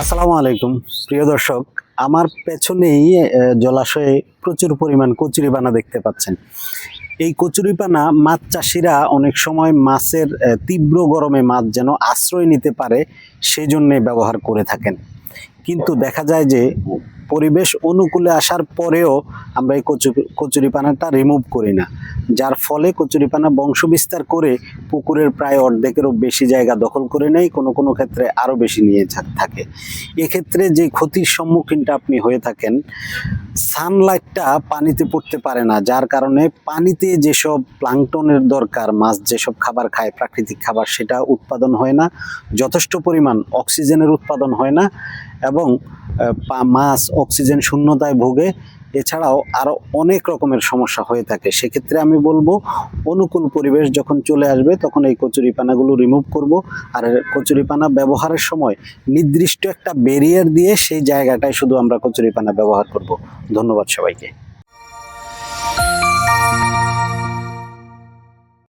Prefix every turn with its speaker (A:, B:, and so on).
A: আসসালামু আলাইকুম, প্রিয় দর্শক। আমার পেছনেই জলাশয়ে প্রচুর পরিমাণ কচুরিপানা দেখতে পাচ্ছেন। এই কচুরিপানা মাছ চাষিরা অনেক সময় মাছের তীব্র গরমে মাছ যেন আশ্রয় নিতে পারে, সেজন্য ব্যবহার করে থাকেন। কিন্তু দেখা যায় যে পরিবেশ অনুকূলে আসার পরেও আমরা এই কচু কচুরিপানাটা রিমুভ করি না। যার ফলে কচুরিপানা বংশ বিস্তার করে পুকুরের প্রায় অর্ধেকেরও বেশি জায়গা দখল করে নেয়, কোনো কোনো ক্ষেত্রে আরও বেশি নিয়ে থাকে। এক্ষেত্রে যে ক্ষতির সম্মুখীনটা আপনি হয়ে থাকেন সানলাইটটা পানিতে পড়তে পারে না, যার কারণে পানিতে যেসব প্লাংটনের দরকার, মাছ যেসব খাবার খায়, প্রাকৃতিক খাবার, সেটা উৎপাদন হয় না, যথেষ্ট পরিমাণ অক্সিজেনের উৎপাদন হয় না এবং মাছ, অক্সিজেন শূন্যতায় ভোগে। এছাড়াও আরও অনেক রকমের সমস্যা হয়ে থাকে। সেক্ষেত্রে আমি বলব, অনুকূল পরিবেশ যখন চলে আসবে, তখন এই কচুরিপানাগুলো রিমুভ করব। আর কচুরিপানা ব্যবহারের সময় নির্দিষ্ট একটা ব্যারিয়ার দিয়ে সেই জায়গাটায় শুধু আমরা কচুরিপানা ব্যবহার করব। ধন্যবাদ সবাইকে।